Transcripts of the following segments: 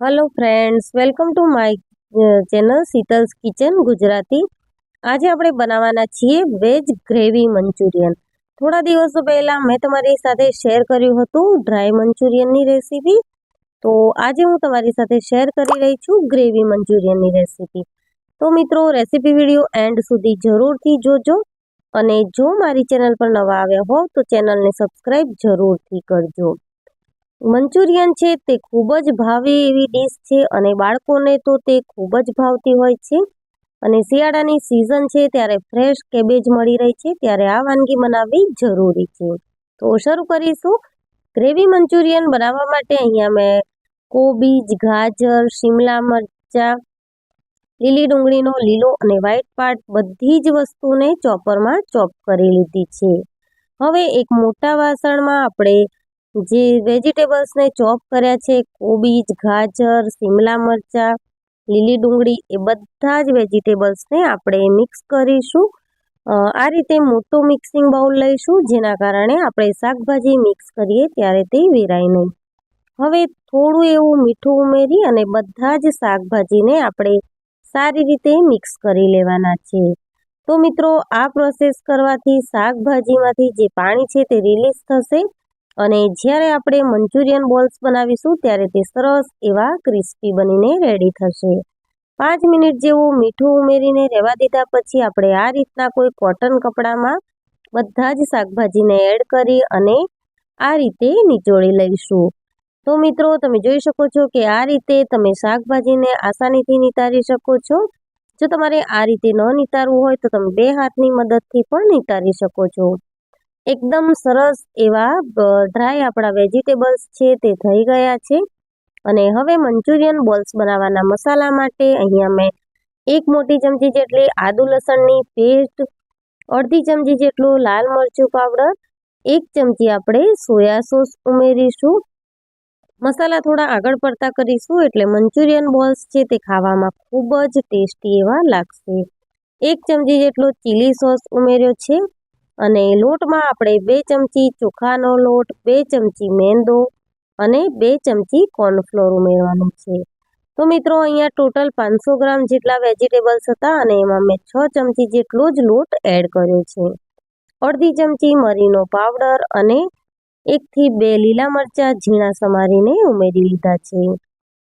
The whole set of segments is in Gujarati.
Hello friends welcome to my channel Sheetal's kitchen Gujarati આજે આપણે બનાવવાના છીએ વેજ ગ્રેવી મંચુરિયન. થોડા દિવસો પહેલાં મેં તમારી સાથે શેર કર્યું હતું ડ્રાય મંચુરિયનની રેસીપી તો આજે હું તમારી સાથે શેર કરી રહી છું ગ્રેવી મંચુરિયનની રેસીપી તો મિત્રો રેસીપી વીડિયો એન્ડ સુધી જરૂરથી જોજો. અને જો મારી ચેનલ પર નવા આવ્યા હો, તો ચેનલને સબસ્ક્રાઈબ જરૂરથી કરજો. મંચુરિયન છે તે ખૂબ જ ભાવે એવી ડીશ છે અને બાળકોને તો તે ખૂબ જ ભાવતી હોય છે. અને શિયાળાની સિઝન છે ત્યારે ફ્રેશ કેબેજ મળી રહી છે ત્યારે આ વાનગી બનાવવી જરૂરી છે. તો શરૂ કરીશું. ગ્રેવી મંચુરિયન બનાવવા માટે અહીંયા મેં કોબીજ, ગાજર, શિમલા મરચાં, લીલી ડુંગળીનો લીલો અને વ્હાઈટ પાર્ટ બધી જ વસ્તુને ચોપરમાં ચોપ કરી લીધી છે. હવે એક મોટા વાસણમાં આપણે જે વેજીટેબલ્સને ચોપ કર્યા છે, કોબીજ, ગાજર સિમલા મરચાં, લીલી ડુંગળી, એ બધા જ વેજીટેબલ્સને આપણે મિક્સ કરીશું. આ રીતે મોટું મિક્સિંગ બાઉલ લઈશું, જેના કારણે આપણે શાકભાજી મિક્સ કરીએ ત્યારે તે વેરાય નહીં. હવે થોડું એવું મીઠું ઉમેરી અને બધા જ શાકભાજીને આપણે સારી રીતે મિક્સ કરી લેવાના છે. તો મિત્રો, આ પ્રોસેસ કરવાથી શાકભાજીમાંથી જે પાણી છે તે રિલીઝ થશે. અને જ્યારે આપણે મંચુરિયન બોલ્સ બનાવીશું, ત્યારે તે સરસ એવા ક્રિસ્પી બનીને રેડી થશે. પાંચ મિનિટ જેવું મીઠું ઉમેરીને રહેવા દીધા પછી આપણે આ રીતના કોઈ કોટન કપડામાં બધા જ શાકભાજીને એડ કરી અને આ રીતે નીચોળી લઈશું. તો મિત્રો, તમે જોઈ શકો છો કે આ રીતે તમે શાકભાજીને આસાનીથી નિતારી શકો છો. જો તમારે આ રીતે ન નિતારવું હોય તો તમે બે હાથની મદદથી પણ નિતારી શકો છો. એકદમ સરસ એવા ડ્રાય આપણા વેજીટેબલ્સ છે તે થઈ ગયા છે. અને હવે મંચુરિયન બોલ્સ બનાવવાના મસાલા માટે અહીંયા મેં એક મોટી ચમચી જેટલી આદુ લસણની પેસ્ટ, અડધી ચમચી જેટલું લાલ મરચું પાવડર, એક ચમચી આપણે સોયા સોસ ઉમેરીશું. મસાલા થોડા આગળ પડતા કરીશું એટલે મંચુરિયન બોલ્સ છે તે ખાવામાં ખૂબ જ ટેસ્ટી એવા લાગશે. એક ચમચી જેટલો ચીલી સોસ ઉમેર્યો છે. અને લોટમાં આપણે બે ચમચી ચોખાનો લોટ, બે ચમચી મેંદો અને બે ચમચી કોર્નફ્લોર ઉમેરવાનું છે. તો મિત્રો, અહીંયા ટોટલ પાંચસો ગ્રામ જેટલા વેજીટેબલ્સ હતા અને એમાં મેં છ ચમચી જેટલો જ લોટ એડ કર્યો છે. અડધી ચમચી મરીનો પાવડર અને એકથી બે લીલા મરચાં ઝીણા સમારીને ઉમેરી લીધા છે.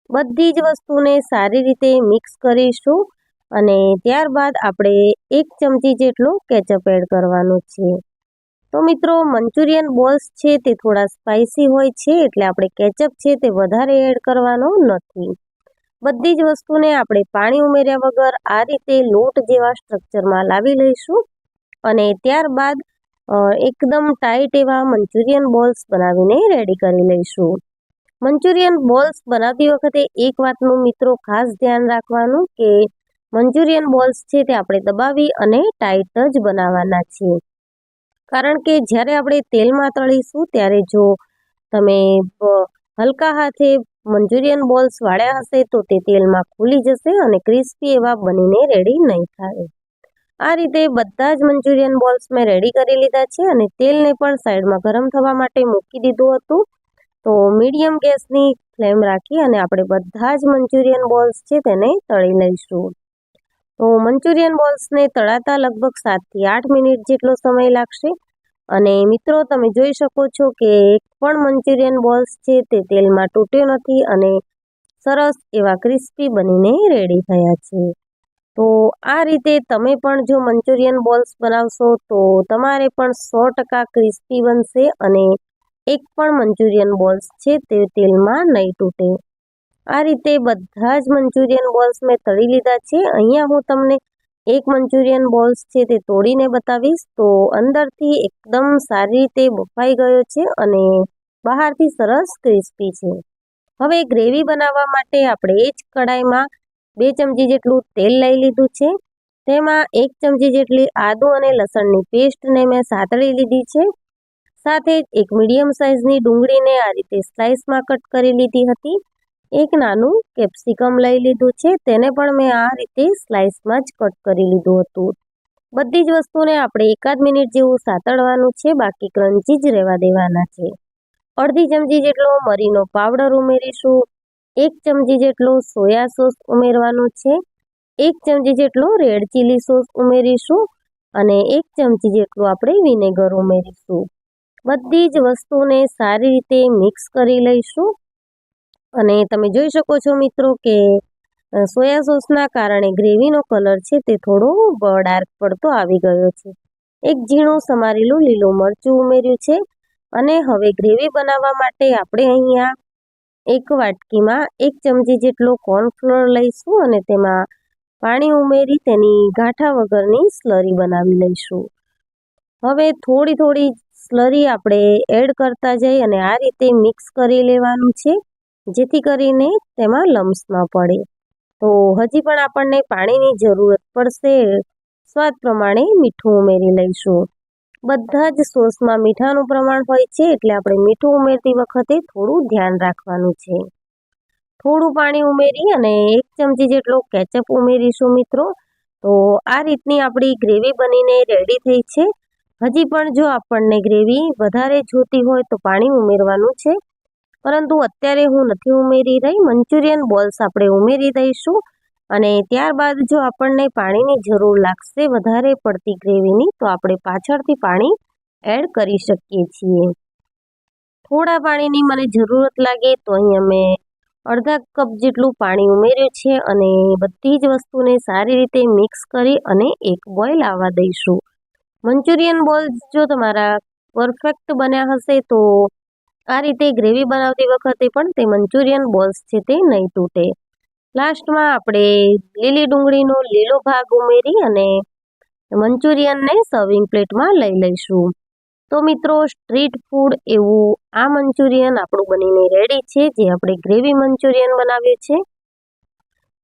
બધી જ વસ્તુને સારી રીતે મિક્સ કરીશું. અને ત્યારબાદ આપણે એક ચમચી જેટલું કેચઅપ એડ કરવાનું છે. તો મિત્રો, મંચુરિયન બોલ્સ છે તે થોડા સ્પાઇસી હોય છે, એટલે આપણે કેચઅપ છે તે વધારે એડ કરવાનો નથી. બધી જ વસ્તુને આપણે પાણી ઉમેર્યા વગર આ રીતે લોટ જેવા સ્ટ્રક્ચરમાં લાવી લઈશું અને ત્યારબાદ એકદમ ટાઈટ એવા મંચુરિયન બોલ્સ બનાવીને રેડી કરી લઈશું. મંચુરિયન બોલ્સ બનાવતી વખતે એક વાતનું મિત્રો ખાસ ધ્યાન રાખવાનું કે મંચુરિયન બોલ્સ છે તે આપણે દબાવી અને ટાઈટ જ બનાવવાના છીએ. કારણ કે જ્યારે આપણે તેલમાં તળીશું, ત્યારે જો તમે હલકા હાથે મંચુરિયન બોલ્સ વાળ્યા હશે, તો તે તેલમાં ખુલી જશે અને ક્રિસ્પી એવા બનીને રેડી નહીં થાય. આ રીતે બધા જ મંચુરિયન બોલ્સ મેં રેડી કરી લીધા છે અને તેલને પણ સાઈડમાં ગરમ થવા માટે મૂકી દીધું હતું. તો મીડિયમ ગેસની ફ્લેમ રાખી અને આપણે બધા જ મંચુરિયન બોલ્સ છે તેને તળી લઈશું. તો મંચુરિયન બોલ્સને તળાતા લગભગ સાતથી આઠ મિનિટ જેટલો સમય લાગશે. અને મિત્રો, તમે જોઈ શકો છો કે એક પણ મંચુરિયન બોલ્સ છે તે તેલમાં તૂટ્યો નથી અને સરસ એવા ક્રિસ્પી બનીને રેડી થયા છે. તો આ રીતે તમે પણ જો મંચુરિયન બોલ્સ બનાવશો તો તમારે પણ સો ટકા ક્રિસ્પી બનશે અને એક પણ મંચુરિયન બોલ્સ છે તે તેલમાં નહીં તૂટે. આ રીતે બધા જ મંચુરિયન બોલ્સ મેં તળી લીધા છે. અહીંયા હું તમને એક મંચુરિયન બોલ્સ છે તે તોડીને બતાવીશ. તો અંદરથી એકદમ સારી રીતે બફાઈ ગયો છે અને બહારથી સરસ ક્રિસ્પી છે. હવે ગ્રેવી બનાવવા માટે આપણે એ જ કડાઈમાં બે ચમચી જેટલું તેલ લઈ લીધું છે. તેમાં એક ચમચી જેટલી આદુ અને લસણની પેસ્ટને મેં સાતળી લીધી છે. સાથે જ એક મીડિયમ સાઇઝની ડુંગળીને આ રીતે સ્લાઇસમાં કટ કરી લીધી હતી. એક નાનું કેપ્સિકમ લઈ લીધું છે. તેને પણ મેં આ રીતે સ્લાઇસમાં જ કટ કરી લીધું હતું. બધી જ વસ્તુને આપણે એકાદ મિનિટ જેવું સાતળવાનું છે. બાકી ક્રંચી જ રહેવા દેવાના છે. અડધી ચમચી જેટલો મરીનો પાવડર ઉમેરીશું. એક ચમચી જેટલો સોયા સોસ ઉમેરવાનો છે. એક ચમચી જેટલો રેડ ચીલી સોસ ઉમેરીશું અને એક ચમચી જેટલું આપણે વિનેગર ઉમેરીશું. બધી જ વસ્તુને સારી રીતે મિક્સ કરી લઈશું. અને તમે જોઈ શકો છો મિત્રો કે સોયા સોસના કારણે ગ્રેવીનો કલર છે તે થોડો ડાર્ક પડતો આવી ગયો છે. એક ઝીણું સમારેલું લીલું મરચું ઉમેર્યું છે અને હવે ગ્રેવી બનાવવા માટે આપણે અહીંયા એક વાટકીમાં એક ચમચી જેટલો કોર્નફ્લોર લઈશું અને તેમાં પાણી ઉમેરી તેની ગાંઠા વગરની સ્લરી બનાવી લઈશું. હવે થોડી થોડી સ્લરી આપણે એડ કરતા જઈ અને આ રીતે મિક્સ કરી લેવાનું છે. જેથી કરીને તેમાં લમ્સ ન પડે. તો હજી પણ આપણને પાણીની જરૂરત પડશે. સ્વાદ પ્રમાણે મીઠું ઉમેરી લઈશું. બધા જ સોસમાં મીઠાનું પ્રમાણ હોય છે એટલે આપણે મીઠું ઉમેરતી વખતે થોડું ધ્યાન રાખવાનું છે. થોડું પાણી ઉમેરી અને એક ચમચી જેટલો કેચઅપ ઉમેરીશું મિત્રો. તો આ રીતની આપણી ગ્રેવી બનીને રેડી થઈ છે. હજી પણ જો આપણને ગ્રેવી વધારે જોતી હોય તો પાણી ઉમેરવાનું છે. પરંતુ અત્યારે હું નથી ઉમેરી રહી. મંચુરિયન બોલ્સ આપણે ઉમેરી દઈશું અને ત્યારબાદ જો આપણને પાણીની જરૂર લાગશે વધારે પડતી ગ્રેવીની, તો આપણે પાછળથી પાણી એડ કરી શકીએ છીએ. થોડા પાણીની મને જરૂરત લાગે તો અહીંયા મેં અડધા કપ જેટલું પાણી ઉમેર્યું છે અને બધી જ વસ્તુને સારી રીતે મિક્સ કરી અને એક બોઇલ આવવા દઈશું. મંચુરિયન બોલ્સ જો તમારા પરફેક્ટ બન્યા હશે તો આ રીતે ગ્રેવી બનાવતી વખતે પણ તે મંચુરિયન બોલ્સ છે તે નહીં તૂટે. લાસ્ટમાં આપણે લીલી ડુંગળીનો લીલો ભાગ ઉમેરી અને મંચુરિયનને સર્વિંગ પ્લેટમાં લઈ લઈશું. તો મિત્રો સ્ટ્રીટ ફૂડ એવું આ મંચુરિયન આપણું બનીને રેડી છે, જે આપણે ગ્રેવી મંચુરિયન બનાવ્યું છે.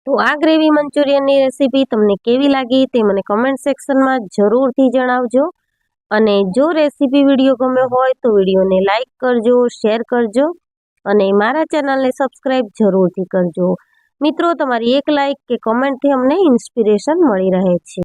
તો આ ગ્રેવી મંચુરિયનની રેસીપી તમને કેવી લાગી તે મને કમેન્ટ સેક્શનમાં જરૂરથી જણાવજો. અને જો રેસીપી વીડિયો ગમ્યો હોય તો વિડીયોને લાઇક કરજો શેર કરજો અને મારા ચેનલને સબસ્ક્રાઈબ જરૂરથી કરજો. મિત્રો, તમારી એક લાઇક કે કોમેન્ટથી અમને ઇન્સ્પિરેશન મળી રહે છે.